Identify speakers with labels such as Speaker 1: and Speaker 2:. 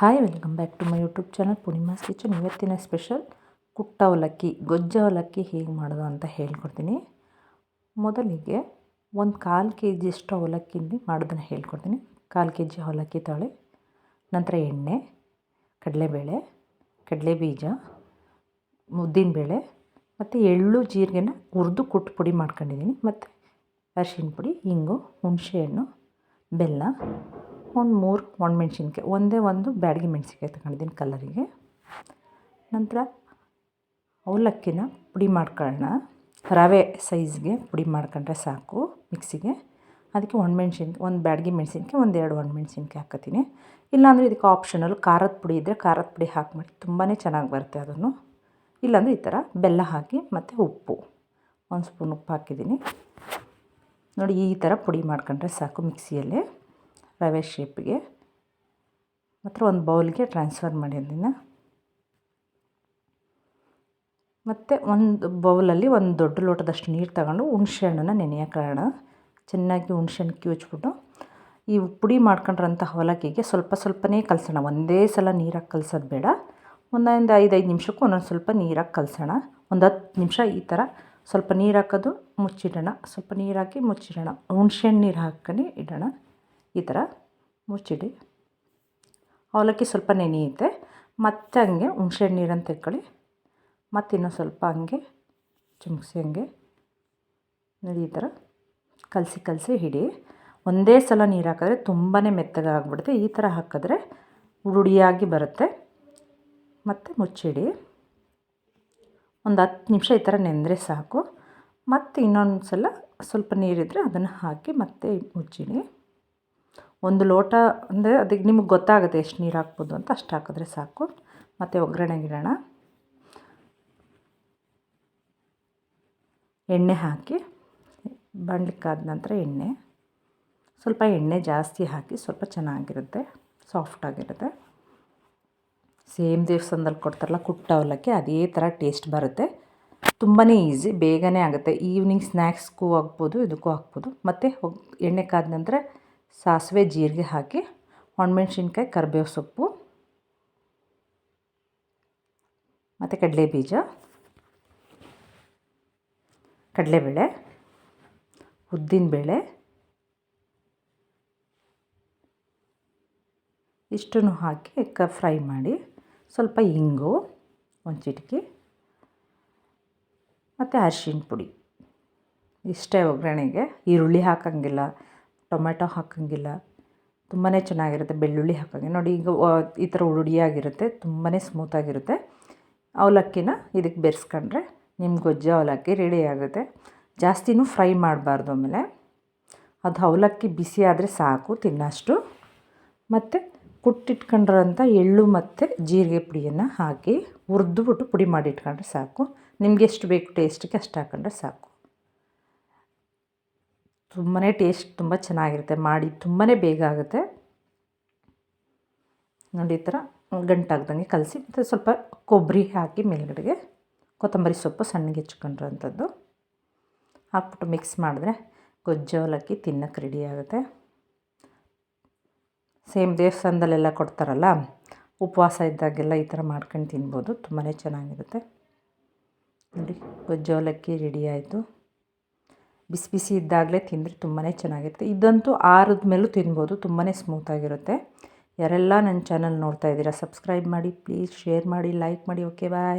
Speaker 1: Hi welcome back to my YouTube channel Poornima's kitchen ಇವತ್ತಿನ special ಕುಟ್ಟ ಅವಲಕ್ಕಿ, ಗೊಜ್ಜ ಅವಲಕ್ಕಿ ಹೇಗೆ ಮಾಡೋದು ಅಂತ ಹೇಳ್ಕೊಡ್ತೀನಿ. ಮೊದಲಿಗೆ ಒಂದು ಕಾಲು ಕೆ ಜಿಯಷ್ಟು ಅವಲಕ್ಕಿಲಿ ಮಾಡೋದನ್ನು ಹೇಳ್ಕೊಡ್ತೀನಿ. ಕಾಲು ಕೆ ಜಿ ಅವಲಕ್ಕಿ ತಾಳೆ, ನಂತರ ಎಣ್ಣೆ, ಕಡಲೆಬೇಳೆ ಕಡಲೆ ಬೀಜ ಉದ್ದಿನಬೇಳೆ, ಮತ್ತು ಎಳ್ಳು ಜೀರಿಗೆನ ಹುರಿದು ಕುಟ್ಟು ಪುಡಿ ಮಾಡ್ಕೊಂಡಿದ್ದೀನಿ. ಮತ್ತು ಅರಿಶಿನ ಪುಡಿ ಹಿಂಗು ಹುಣಸೆಹಣ್ಣು ಬೆಲ್ಲ ಒಂದು ಮೂರು ಒಣಮೆಣ್ಸಿನ್ಕಾಯಿ ಒಂದೇ ಒಂದು ಬ್ಯಾಡಗಿ ಮೆಣಸಿನ್ಕಾಯಿ ತಗೊಂಡಿದ್ದೀನಿ ಕಲರಿಗೆ ನಂತರ ಅವಲಕ್ಕಿನ ಪುಡಿ ಮಾಡ್ಕೊಳ್ಳೋಣ. ರವೆ ಸೈಜ್ಗೆ ಪುಡಿ ಮಾಡ್ಕೊಂಡ್ರೆ ಸಾಕು ಮಿಕ್ಸಿಗೆ. ಅದಕ್ಕೆ ಒಣಮೆಣ್ಸಿನ್ ಒಂದು ಬ್ಯಾಡಗಿ ಮೆಣಸಿನ್ಕಾಯಿ, ಒಂದು ಎರಡು ಒಣಮೆಣ್ಸಿನ್ಕಾಯಿ ಹಾಕತ್ತೀನಿ. ಇಲ್ಲಾಂದರೆ ಇದಕ್ಕೆ ಆಪ್ಷನಲ್ ಖಾರದ ಪುಡಿ ಇದ್ದರೆ ಖಾರದ ಪುಡಿ ಹಾಕಿ ಮಾಡಿ ತುಂಬಾ ಚೆನ್ನಾಗಿ ಬರುತ್ತೆ ಅದನ್ನು. ಇಲ್ಲಾಂದರೆ ಈ ಥರ ಬೆಲ್ಲ ಹಾಕಿ ಮತ್ತು ಉಪ್ಪು, ಒಂದು ಸ್ಪೂನ್ ಉಪ್ಪು ಹಾಕಿದ್ದೀನಿ. ನೋಡಿ ಈ ಥರ ಪುಡಿ ಮಾಡ್ಕೊಂಡ್ರೆ ಸಾಕು ಮಿಕ್ಸಿಯಲ್ಲಿ. ರವೆ ಶೇಪಿಗೆ. ಮಾತ್ರ ಒಂದು ಬೌಲ್ಗೆ ಟ್ರಾನ್ಸ್ಫರ್ ಮಾಡಿ ಮತ್ತು ಒಂದು ಬೌಲಲ್ಲಿ ಒಂದು ದೊಡ್ಡ ಲೋಟದಷ್ಟು ನೀರು ತಗೊಂಡು ಹುಣ್ಸೆ ಹಣ್ಣನ್ನು ನೆನೆಯೋಕ್ಕೋಣ ಚೆನ್ನಾಗಿ ಹುಣ್ಸೆ ಹಣ್ಣು ಕಿವುಚ್ಬಿಟ್ಟು. ಈ ಪುಡಿ ಮಾಡ್ಕೊಂಡ್ರಂಥ ಅವಲಕ್ಕಿಗೆ ಸ್ವಲ್ಪ ಸ್ವಲ್ಪನೇ ಕಲಸೋಣ. ಒಂದೇ ಸಲ ನೀರಾಗಿ ಕಲಸೋದು ಬೇಡ. ಒಂದೊಂದು ಐದೈದು ನಿಮಿಷಕ್ಕೂ ಒಂದೊಂದು ಸ್ವಲ್ಪ ನೀರಾಗಿ ಕಲಸೋಣ. ಒಂದು ಹತ್ತು ನಿಮಿಷ ಈ ಥರ ಸ್ವಲ್ಪ ನೀರು ಹಾಕೋದು ಮುಚ್ಚಿಡೋಣ. ಸ್ವಲ್ಪ ನೀರು ಹಾಕಿ ಮುಚ್ಚಿಡೋಣ. ಹುಣ್ಸೆ ಹಣ್ಣು ನೀರು ಹಾಕೊಂಡು ಇಡೋಣ. ಈ ಥರ. ಮುಚ್ಚಿಡಿ. ಅವಲಕ್ಕಿ ಸ್ವಲ್ಪ ನೆನೆಯುತ್ತೆ ಮತ್ತೆ ಹಂಗೆ ಹುಣಸೆ ನೀರನ್ನು ತೆಕ್ಕೊಳ್ಳಿ. ಮತ್ತು ಇನ್ನೂ ಸ್ವಲ್ಪ ಹಂಗೆ ಚುಮ್ಕ್ಸಿ ಹಂಗೆ ನೋಡಿ ಥರ ಕಲಸಿ ಕಲಸಿ ಹಿಡಿ ಒಂದೇ ಸಲ ನೀರು ಹಾಕಿದ್ರೆ ತುಂಬಾ ಮೆತ್ತಗೆ ಆಗಿಬಿಡುತ್ತೆ. ಈ ಥರ ಹಾಕಿದ್ರೆ ಉರುಡಿಯಾಗಿ ಬರುತ್ತೆ. ಮತ್ತು ಮುಚ್ಚಿಡಿ. ಒಂದು ಹತ್ತು ನಿಮಿಷ ಈ ಥರ ನೆಂದರೆ ಸಾಕು. ಮತ್ತು ಇನ್ನೊಂದು ಸಲ ಸ್ವಲ್ಪ ನೀರಿದ್ದರೆ ಅದನ್ನು ಹಾಕಿ ಮತ್ತೆ ಮುಚ್ಚಿಡಿ. ಒಂದು ಲೋಟ ಅಂದರೆ ಅದಕ್ಕೆ ನಿಮಗೆ ಗೊತ್ತಾಗುತ್ತೆ ಎಷ್ಟು ನೀರು ಹಾಕ್ಬೋದು ಅಂತ ಅಷ್ಟು ಹಾಕಿದ್ರೆ ಸಾಕು. ಮತ್ತು ಒಗ್ಗರಣೆಗಿಡೋಣ ಎಣ್ಣೆ ಹಾಕಿ ಬಾಣಲಿಕ್ಕಾದ ನಂತರ ಎಣ್ಣೆ. ಸ್ವಲ್ಪ ಎಣ್ಣೆ ಜಾಸ್ತಿ ಹಾಕಿ ಸ್ವಲ್ಪ ಚೆನ್ನಾಗಿರುತ್ತೆ ಸಾಫ್ಟಾಗಿರುತ್ತೆ ಸೇಮ್ ದೇವಸ್ಥಾನದಲ್ಲಿ ಕೊಡ್ತಾರಲ್ಲ ಕುಟ್ಟ ಅವಲಕ್ಕಿ, ಅದೇ ಥರ ಟೇಸ್ಟ್ ಬರುತ್ತೆ. ತುಂಬಾ ಈಸಿ ಬೇಗನೆ ಆಗುತ್ತೆ. ಈವ್ನಿಂಗ್ ಸ್ನ್ಯಾಕ್ಸ್ಗೂ ಹಾಕ್ಬೋದು, ಇದಕ್ಕೂ ಹಾಕ್ಬೋದು. ಮತ್ತು ಎಣ್ಣೆ ಕಾದ ನಂತರ ಸಾಸಿವೆ ಜೀರಿಗೆ ಹಾಕಿ, ಒಣಮೆಣ್ಸಿನ್ಕಾಯಿ, ಕರಿಬೇವು ಸೊಪ್ಪು, ಮತ್ತು ಕಡಲೆ ಬೀಜ ಕಡಲೆಬೇಳೆ, ಉದ್ದಿನಬೇಳೆ, ಇಷ್ಟನ್ನು ಹಾಕಿ ಕ, ಫ್ರೈ ಮಾಡಿ, ಸ್ವಲ್ಪ ಇಂಗು, ಒಂದು ಚಿಟಿಕೆ, ಮತ್ತು ಅರಿಶಿನ ಪುಡಿ. ಇಷ್ಟೇ ಒಗ್ಗರಣೆಗೆ, ಈರುಳ್ಳಿ ಹಾಕೋಂಗಿಲ್ಲ. ಟೊಮೆಟೊ ಹಾಕೋಂಗಿಲ್ಲ. ತುಂಬಾ ಚೆನ್ನಾಗಿರುತ್ತೆ. ಬೆಳ್ಳುಳ್ಳಿ ಹಾಕೋಂಗೆ. ನೋಡಿ ಈಗ ಈ ಥರ ಉರುಡಿಯಾಗಿರುತ್ತೆ ತುಂಬಾ ಸ್ಮೂತಾಗಿರುತ್ತೆ ಅವಲಕ್ಕಿನ ಇದಕ್ಕೆ ಬೆರೆಸ್ಕೊಂಡ್ರೆ ನಿಮ್ಮ ಗೊಜ್ಜು ಅವಲಕ್ಕಿ ರೆಡಿ ಆಗುತ್ತೆ. ಜಾಸ್ತಿನೂ ಫ್ರೈ ಮಾಡಬಾರ್ದು ಆಮೇಲೆ. ಅದು ಅವಲಕ್ಕಿ ಬಿಸಿ ಆದರೆ ಸಾಕು ತಿನ್ನೋಷ್ಟು. ಮತ್ತು ಕುಟ್ಟಿಟ್ಕೊಂಡಿರೋಂಥ ಎಳ್ಳು ಮತ್ತು ಜೀರಿಗೆ ಪುಡಿಯನ್ನು ಹಾಕಿ ಹುರಿದ್ಬಿಟ್ಟು ಪುಡಿ ಮಾಡಿ ಇಟ್ಕೊಂಡ್ರೆ ಸಾಕು. ನಿಮಗೆ ಎಷ್ಟು ಬೇಕು ಟೇಸ್ಟಿಗೆ ಅಷ್ಟು ಹಾಕೊಂಡ್ರೆ ಸಾಕು. ತುಂಬಾ ಟೇಸ್ಟ್ ತುಂಬ ಚೆನ್ನಾಗಿರುತ್ತೆ, ಮಾಡಿ ತುಂಬಾ ಬೇಗ ಆಗುತ್ತೆ. ನೋಡಿ, ಈ ಥರ ಗಂಟಾಗ್ದಂಗೆ ಕಲಸಿ, ಮತ್ತು ಸ್ವಲ್ಪ ಕೊಬ್ಬರಿ ಹಾಕಿ ಮೇಲ್ಗಡೆಗೆ ಕೊತ್ತಂಬರಿ ಸೊಪ್ಪು ಸಣ್ಣಗೆ ಹೆಚ್ಕೊಂಡಿರೋಂಥದ್ದು ಹಾಕ್ಬಿಟ್ಟು ಮಿಕ್ಸ್ ಮಾಡಿದ್ರೆ ಗೊಜ್ಜು ಅವಲಕ್ಕಿ ತಿನ್ನೋಕ್ಕೆ ರೆಡಿ ಆಗುತ್ತೆ. ಸೇಮ್ ದೇವಸ್ಥಾನದಲ್ಲೆಲ್ಲ ಕೊಡ್ತಾರಲ್ಲ, ಉಪವಾಸ ಇದ್ದಾಗೆಲ್ಲ ಈ ಥರ ಮಾಡ್ಕೊಂಡು ತಿನ್ಬೋದು ತುಂಬಾ ಚೆನ್ನಾಗಿರುತ್ತೆ. ನೋಡಿ ಗೊಜ್ಜು ಅವಲಕ್ಕಿ ರೆಡಿ ಆಯಿತು. ಬಿಸಿ ಬಿಸಿ ಇದ್ದಾಗಲೇ ತಿಂದರೆ ತುಂಬಾ ಚೆನ್ನಾಗಿರುತ್ತೆ. ಇದಂತೂ ಆರದ ಮೇಲೂ ತಿನ್ಬೋದು ತುಂಬಾ ಸ್ಮೂತಾಗಿರುತ್ತೆ ಯಾರೆಲ್ಲ ನನ್ನ ಚಾನಲ್ ನೋಡ್ತಾ ಇದ್ದೀರಾ, ಸಬ್ಸ್ಕ್ರೈಬ್ ಮಾಡಿ, ಪ್ಲೀಸ್ ಶೇರ್ ಮಾಡಿ, ಲೈಕ್ ಮಾಡಿ, ಓಕೆ, ಬಾಯ್.